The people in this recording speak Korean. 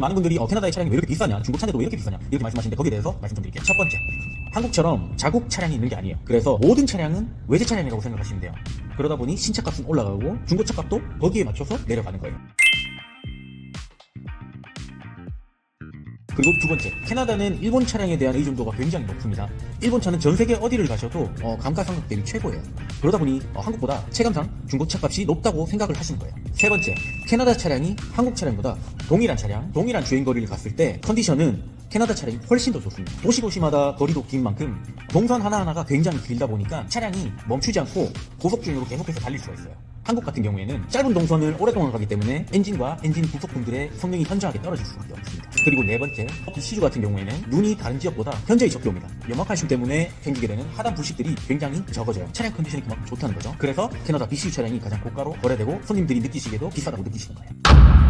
많은 분들이 어, 캐나다의 차량이 왜 이렇게 비싸냐, 중국 차량도 왜 이렇게 비싸냐 이렇게 말씀하시는데 거기에 대해서 말씀 좀 드릴게요. 첫 번째, 한국처럼 자국 차량이 있는 게 아니에요. 그래서 모든 차량은 외제 차량이라고 생각하시면 돼요. 그러다 보니 신차 값은 올라가고 중고차 값도 거기에 맞춰서 내려가는 거예요. 그리고 두 번째, 캐나다는 일본 차량에 대한 의존도가 굉장히 높습니다. 일본 차는 전 세계 어디를 가셔도 어, 감가상각 대비 최고예요. 그러다 보니 어, 한국보다 체감상 중고차 값이 높다고 생각을 하시는 거예요. 세 번째, 캐나다 차량이 한국 차량보다 동일한 차량, 동일한 주행 거리를 갔을 때 컨디션은 캐나다 차량이 훨씬 더 좋습니다. 도시 도시마다 거리도 긴 만큼 동선 하나하나가 굉장히 길다 보니까 차량이 멈추지 않고 고속주행으로 계속해서 달릴 수가 있어요. 한국 같은 경우에는 짧은 동선을 오랫동안 가기 때문에 엔진과 엔진 부속품들의 성능이 현저하게 떨어질 수밖에 없습니다. 그리고 네 번째, BC주 같은 경우에는 눈이 다른 지역보다 현저히 적게 옵니다. 염화칼슘 때문에 생기게 되는 하단 부식들이 굉장히 적어져요. 차량 컨디션이 그만큼 좋다는 거죠. 그래서 캐나다 BC주 차량이 가장 고가로 거래되고 손님들이 느끼시기에도 비싸다고 느끼시는 거예요.